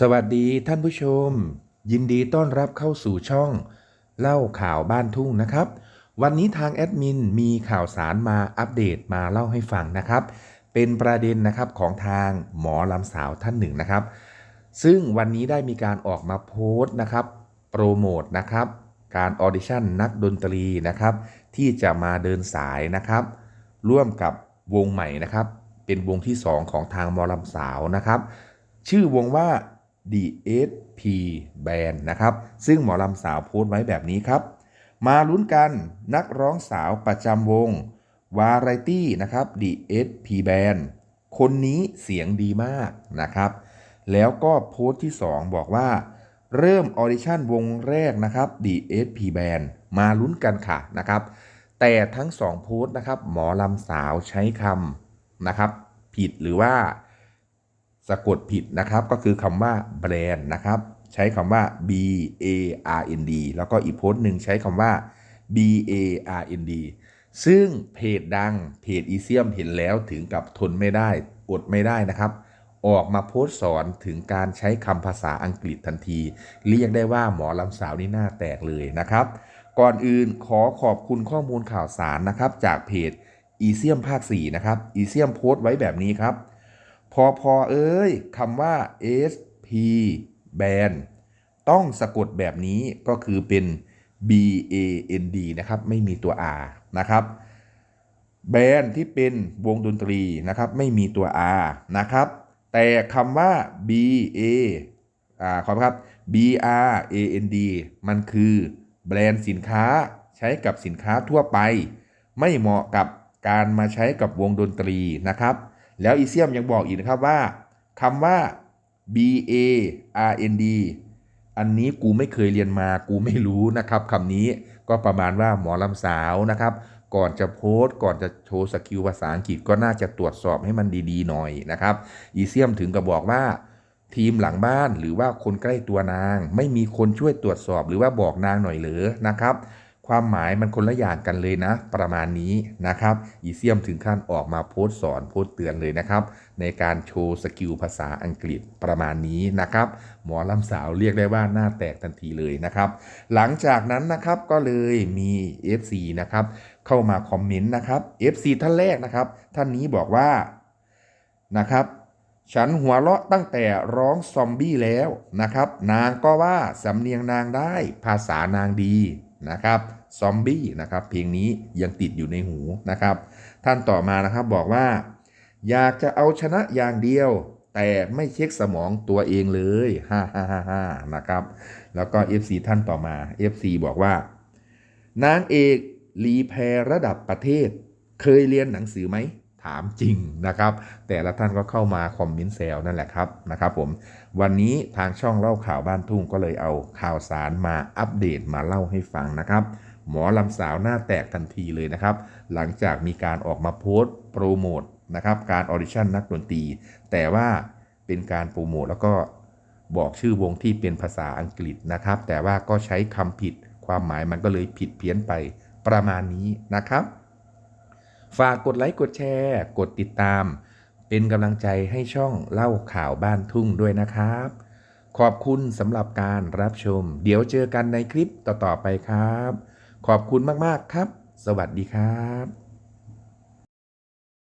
สวัสดีท่านผู้ชม ยินดีต้อนรับเข้าสู่ช่อง เล่าข่าวบ้านทุ่งนะครับ วันนี้ทางแอดมินมีข่าวสารมาอัปเดตมาเล่าให้ฟังนะครับ เป็นประเด็นนะครับของทางหมอลำสาวท่านหนึ่งนะครับ ซึ่งวันนี้ได้มีการออกมาโพสต์นะครับ โปรโมทนะครับ การออดิชั่นนักดนตรีนะครับ ที่จะมาเดินสายนะครับ ร่วมกับวงใหม่นะครับ เป็นวงที่ 2 ของทางหมอลำสาวนะครับ ชื่อวงว่า The SP Band นะครับ ซึ่งหมอลำสาวโพสต์ไว้แบบนี้ครับ มาลุ้นกันนักร้องสาวประจำวงวาไรตี้นะครับ The SP Band คนนี้เสียงดีมากนะครับ แล้วก็โพสต์ที่ 2 บอกว่า เริ่มออดิชั่นวงแรกนะครับ The SP Band มาลุ้นกันค่ะนะครับ แต่ทั้งสองโพสต์นะครับ หมอลำสาวใช้คำนะครับ ผิดหรือว่า สะกดผิดนะครับก็คือคำว่าแบรนด์นะครับ ใช้คำว่า B A R N D แล้วก็อีกโพสต์หนึ่งใช้คำว่า B A R N D ซึ่งเพจดังเพจอีเซียมเห็นแล้วถึงกับทนไม่ได้อดไม่ได้นะครับ ออกมาโพสต์สอนถึงการใช้คำภาษาอังกฤษทันที เรียกได้ว่าหมอลำสาวนี่หน้าแตกเลยนะครับ ก่อนอื่นขอขอบคุณข้อมูลข่าวสารนะครับ จากเพจอีเซียมภาค 4 นะครับ อีเซียมโพสต์ไว้แบบนี้ครับ พอพอเอ้ยคำว่า SP band ต้องสะกดแบบนี้ก็คือเป็น B A N D นะครับ ไม่มีตัว R นะครับ แบนด์ที่เป็นวงดนตรีนะครับ ไม่มีตัว R นะครับ แต่คำว่า B A อ่าขอครับ B R A N D มันคือแบรนด์สินค้าใช้กับสินค้าทั่วไป ไม่เหมาะกับการมาใช้กับวงดนตรีนะครับ แล้วอีเซียมยังบอกอีกนะครับว่าคำว่า B A R N D อันนี้กูไม่เคยเรียนมากูไม่รู้นะครับคำนี้ก็ประมาณว่าหมอลำสาวนะครับ ก่อนจะโพสต์ ก่อนจะโชว์สกิลภาษาอังกฤษก็น่าจะตรวจสอบให้มันดีๆหน่อยนะครับ อีเซียมถึงกับบอกว่า ทีมหลังบ้านหรือว่าคนใกล้ตัวนาง ไม่มีคนช่วยตรวจสอบหรือว่าบอกนางหน่อยหรือนะครับ ความหมายมันคนละอย่างกันเลยนะ ประมาณนี้นะครับอีเซียมถึงขั้นออกมาโพสสอนโพสเตือนเลยนะครับ ในการโชว์สกิลภาษาอังกฤษประมาณนี้นะครับ หมอลำสาวเรียกได้ว่าหน้าแตกทันทีเลยนะครับ หลังจากนั้นนะครับก็เลยมี FC นะครับ เข้ามาคอมเมนต์นะครับ FC ท่านแรกนะครับ ท่านนี้บอกว่านะครับฉันหัวเราะตั้งแต่ร้องซอมบี้แล้วนะครับ นางก็ว่าสำเนียงนางได้ ภาษานางดี นะครับซอมบี้นะครับเพลงนี้ยังติดอยู่ในหูนะครับ ท่านต่อมานะครับบอกว่า อยากจะเอาชนะอย่างเดียว แต่ไม่เช็คสมองตัวเองเลยฮ่าฮ่าฮ่าฮ่านะครับ แล้วก็ FC ท่านต่อมา FC บอกว่านางเอกรีแพรระดับประเทศ เคยเรียนหนังสือไหม ถามจริงนะครับ แต่ละท่านก็เข้ามาคอมเมนต์แซวนั่นแหละครับนะครับผมวันนี้ทางช่องเล่าข่าวบ้านทุ่งก็เลยเอาข่าวสารมาอัปเดตมาเล่าให้ฟังนะครับ หมอลำสาวหน้าแตกทันทีเลยนะครับ หลังจากมีการออกมาโพสต์โปรโมทนะครับการออดิชั่นนักดนตรี แต่ว่าเป็นการโปรโมทแล้วก็บอกชื่อวงที่เป็นภาษาอังกฤษนะครับ แต่ว่าก็ใช้คำผิดความหมายมันก็เลยผิดเพี้ยนไปประมาณนี้นะครับ ฝากกดไลค์กดแชร์ กดติดตาม เป็นกำลังใจให้ช่องเล่าข่าวบ้านทุ่งด้วยนะครับ ขอบคุณสำหรับการรับชม เดี๋ยวเจอกันในคลิปต่อๆไปครับ ขอบคุณมากๆครับ สวัสดีครับ